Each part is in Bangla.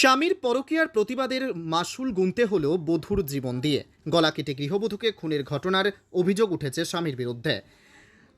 স্বামীর পরকীয়ার প্রতিবাদের মাসুল গুনতে হলো বধূর জীবন দিয়ে। গলা কেটে গৃহবধূকে খুনের ঘটনার অভিযোগ উঠেছে স্বামীর বিরুদ্ধে।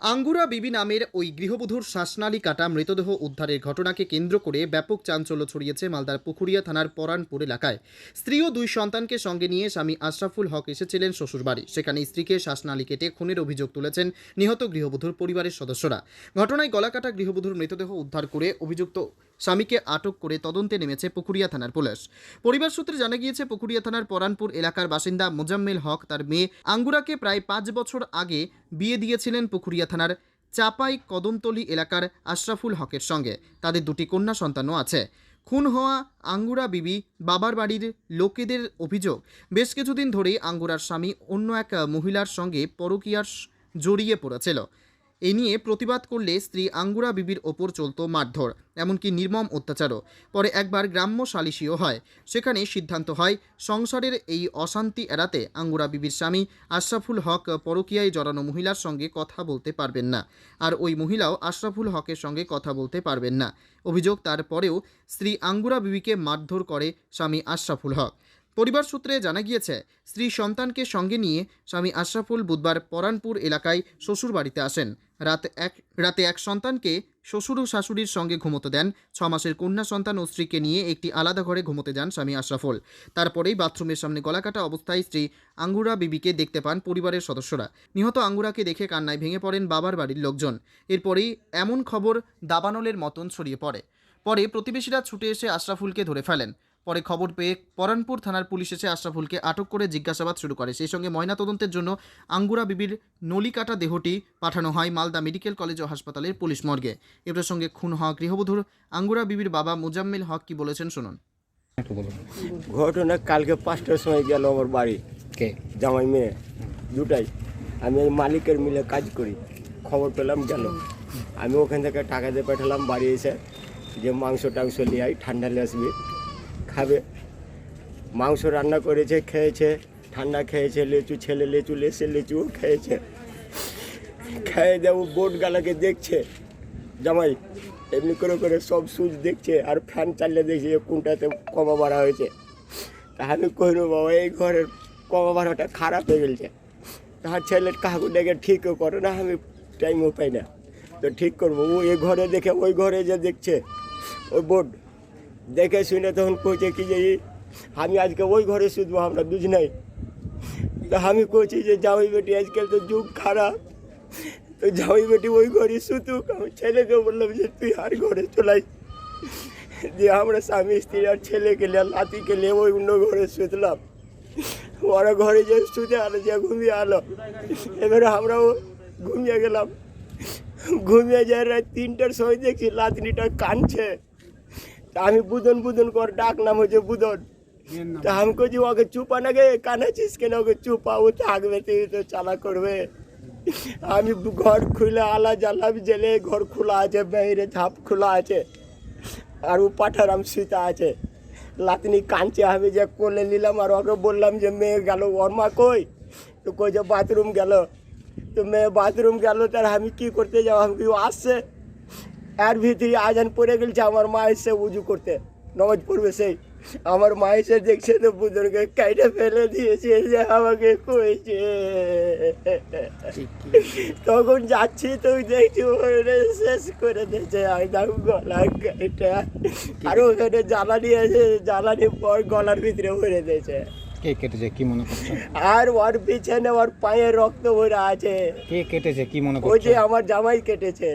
আঙ্গুরা বিবি নামের ওই গৃহবধূর শ্বাসনালী কাটা মৃতদেহ উদ্ধারের ঘটনাকে কেন্দ্র করে ব্যাপক চাঞ্চল্য ছড়িয়েছে মালদার পুকুরিয়া থানার পরানপুর এলাকায়। স্ত্রী ও দুই সন্তানকে সঙ্গে নিয়ে স্বামী আশরাফুল হক এসেছিলেন শ্বশুরবাড়ি। সেখানে স্ত্রীকে শ্বাসনালী কেটে খুনের অভিযোগ তুলেছেন নিহত গৃহবধূর পরিবারের সদস্যরা। ঘটনায় গলাকাটা গৃহবধূর মৃতদেহ উদ্ধার করে অভিযুক্ত স্বামীকে আটক করে তদন্তে নেমেছে পুকুরিয়া থানার পুলিশ। পরিবার সূত্রে জানা গিয়েছে পুকুরিয়া থানার পরানপুর এলাকার বাসিন্দা মোজাম্মেল হক তার মেয়ে আঙ্গুরাকে প্রায় পাঁচ বছর আগে বিয়ে দিয়েছিলেন পুকুরিয়া থানার চাপাই কদমতলি এলাকার আশরাফুল হকের সঙ্গে। তাদের দুটি কন্যা সন্তানও আছে। খুন হওয়া আঙ্গুরা বিবি বাবার বাড়ির লোকেদের অভিযোগ। বেশ কিছুদিন ধরেই আঙ্গুরার স্বামী অন্য এক মহিলার সঙ্গে পরকীয়ার জড়িয়ে পড়েছিল। এ নিয়ে প্রতিবাদ করলে স্ত্রী আঙ্গুরা বিবির ওপর চলত মারধর, এমনকি নির্মম অত্যাচারও। পরে একবার গ্রাম্য সালিশিও হয়। সেখানে সিদ্ধান্ত হয়, সংসারের এই অশান্তি এড়াতে আঙ্গুরা বিবির স্বামী আশরাফুল হক পরকিয়ায় জড়ানো মহিলার সঙ্গে কথা বলতে পারবেন না। আর ওই মহিলাও আশরাফুল হকের সঙ্গে কথা বলতে পারবেন না। অভিযোগ তারপরেও স্ত্রী আঙ্গুরা বিবিকে মারধর করে স্বামী আশরাফুল হক। পরিবার সূত্রে জানা গিয়েছে, স্ত্রী সন্তানকে সঙ্গে নিয়ে স্বামী আশরাফুল বুধবার পরানপুর এলাকায় শ্বশুর বাড়িতে আসেন। রাত এক, রাতে এক সন্তানকে শ্বশুর ও শাশুড়ির সঙ্গে ঘুমোতে দেন। ছ মাসের কন্যা সন্তান ও স্ত্রীকে নিয়ে একটি আলাদা ঘরে ঘুমোতে যান স্বামী আশরাফুল। তারপরেই বাথরুমের সামনে গলাকাটা অবস্থায় স্ত্রী আঙ্গুরা বিবিকে দেখতে পান পরিবারের সদস্যরা। নিহত আঙ্গুরাকে দেখে কান্নায় ভেঙে পড়েন বাবার বাড়ির লোকজন। এরপরেই এমন খবর দাবানলের মতন ছড়িয়ে পড়ে। পরে প্রতিবেশীরা ছুটে এসে আশরাফুলকে ধরে ফেলেন। পরে খবর পেয়ে পরানপুর থানার পুলিশ এসে আশরাফুলকে আটক করে জিজ্ঞাসাবাদ শুরু করে। সেই সঙ্গে ময়নাতদন্তের জন্য আঙ্গুরা বিবির নলিকাটা দেহটি পাঠানো হয় মালদা মেডিকেল কলেজ ও হাসপাতালের পুলিশ মর্গে। এ প্রসঙ্গে খুন হওয়া গৃহবধূর আঙ্গুরা বিবির বাবা মুজাম্মিল হক কি বলেছেন শুনুন। ঘটনা কালকে পাঁচটার সময় গেল আমার বাড়ি। কে? জামাই মেয়ে দুটাই। আমি এই মালিকের মিলে কাজ করি। খবর পেলাম গেল। আমি ওখান থেকে টাকা দিয়ে পাঠালাম বাড়ি এসে যে মাংস টাংস নিয়ে আই ঠান্ডা নিয়ে আসবি। খাবে। মাংস রান্না করেছে, খেয়েছে, ঠান্ডা খেয়েছে, লেচু ছেলে, লেচু লেসে লেচুও খেয়েছে। খেয়ে দেব, বোট গালাকে দেখছে। জামাই, এমনি করে করে সব সুইচ দেখছে আর ফ্যান চালিয়ে দেখছে যে কোনটাতে কমা বাড়া হয়েছে। তা আমি কইল বাবা, এই ঘরের কমা বাড়াটা খারাপ হয়ে গেছে তাহার ছেলের কাকু ডেকে ঠিকও করে না, আমি টাইমও পাই না। তো ঠিক করব, ও এই ঘরে দেখে, ওই ঘরে যে দেখছে, ওই বোর্ড দেখে শুনে তখন কইছে কি যে আমি আজকে ওই ঘরে শুধবো, আমরা দুজনাই। তা আমি কইছি যে, জামাই বেটি, আজকাল তো যুগ খারাপ। তো জামাই বেটি ওই ঘরে শুতুক। আমি ছেলেকে বললাম যে, তুই আর ঘরে চলাই। যে আমরা স্বামী, স্ত্রী আর ছেলেকে নিয়ে নাতিকে নিয়ে ওই অন্য ঘরে শুতলাম। ওরা ঘরে যে শুতে আলো যে ঘুমিয়ে আলো। এবারে আমরাও ঘুমিয়ে গেলাম। ঘুমিয়ে যায় রাত তিনটার সময় দেখছি লাতনিটা কানছে আমি বুদন বুদন কর ডাক নাম হচ্ছে বুদন। তা আমি কইছি ওকে চুপা না গে কানাছিস কেন ওকে চুপা? ও থাকবে তুই তো চালা করবে। আমি ঘর খুলে আলা জ্বালাম জেলে ঘর খোলা আছে বাইরে ঝাপ খোলা আছে আর ও পাঠারাম সীতা আছে। লাতনি কাঁদছে আমি যে কোলে নিলাম আর ওকে বললাম যে মেয়ে গেল ওর মা কই? তো কই যে বাথরুম গেল। তো মেয়ে বাথরুম গেল তার আমি কি করতে যাব? আমি আসছে? এর ভিতরে আজান পড়ে গেছে আমার মা এসে উজু করতে। নমাজ পড়বে সেই। আমার মা এসে দেখছে তো বুজুর্গকে কাইটে ফেলে দিয়েছে যে আমাকে কইছে। তখন যাচ্ছি তো দেখছি ওখানে শেষ করে দিয়েছে একদম গলা কাইটা আর ওখানে জ্বালানি আছে জ্বালানি পর গলার ভিতরে ভরে দিয়েছে। কে কেটেছে কি মনে আর ওর পিছনে ওর পায়ে রক্ত ভরে আছে। কে কেটেছে কি মনে ওই যে আমার জামাই কেটেছে।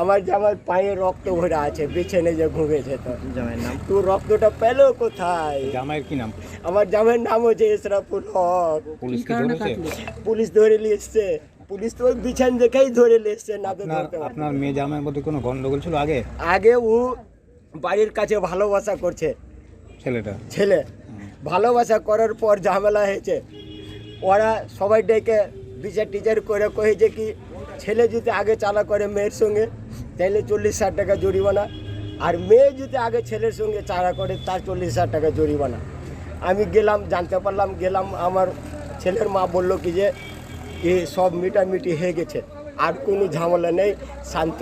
আমার জামাই পায়ে রক্ত ভরে আছে পিছনে যে ঘুমেছে তো। জামাইয়ের নাম? তুই রক্তটা পেল কোথায়? জামাইয়ের কি নাম? আমার জামাইয়ের নাম হচ্ছে ইসরাফুল হক পুলিশ কি ধরেছে? পুলিশ ধরে নিয়ে এসছে। পুলিশ তো বিছান দেখেই ধরে নিয়ে এসছে না তো ধরতে আপনার মেয়ে জামাইয়ের মধ্যে কোনো গন্ডগোল ছিল আগে? আগে ও বাড়ির কাছে ভালোবাসা করছে। ছেলেটা? ছেলে। ভালোবাসা করার পর ঝামেলা হয়েছে। ওরা সবাই ডেকে বিচার টিচার করে কয়েছে কি ছেলে যদি আগে চালা করে মেয়ের সঙ্গে তাহলে চল্লিশ হাজার টাকা জরিমানা। আর মেয়ে যদি আগে ছেলের সঙ্গে চারা করে, তার চল্লিশ হাজার টাকা জরিমানা। আমি গেলাম, জানতে পারলাম, গেলাম, আমার ছেলের মা বলল কি যে, এ সব মিটামিটি হয়ে গেছে, আর কোনো ঝামেলা নেই, শান্ত।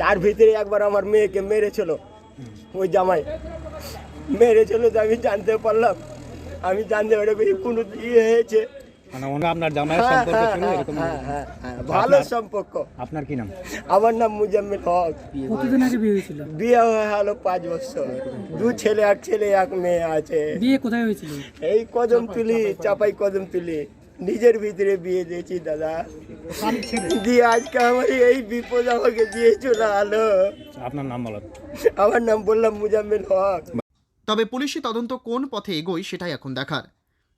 তার ভিতরে একবার আমার মেয়েকে মেরেছিল, ওই জামাই। মেরেছিল তো আমি জানতে পারলাম, আমি জানতে পারি কোনো ইয়ে হয়েছে। মানে আপনার জামাইয়ের সম্পর্ক ছিল এরকম ভালো সম্পর্ক। আপনার কি নাম? আমার নাম মুজাম্মিল হক। কতদিন আগে বিয়ে হয়েছিল? বিয়ে হলো পাঁচ বছর। দু ছেলে এক ছেলে এক মেয়ে আছে। বিয়ে কোথায় হয়েছিল? এই কদম তুলি চাপাই কদম তুলি নিজের ভিতরে বিয়ে দিয়েছি দাদা। দিয়ে আজকে আমার এই বিপদ আমাকে দিয়ে চলে আলো। আপনার নাম বলেন আমার নাম বললাম মুজাম্মিল হক। তবে পুলিশি তদন্ত কোন পথে এগোয় সেটাই এখন দেখার।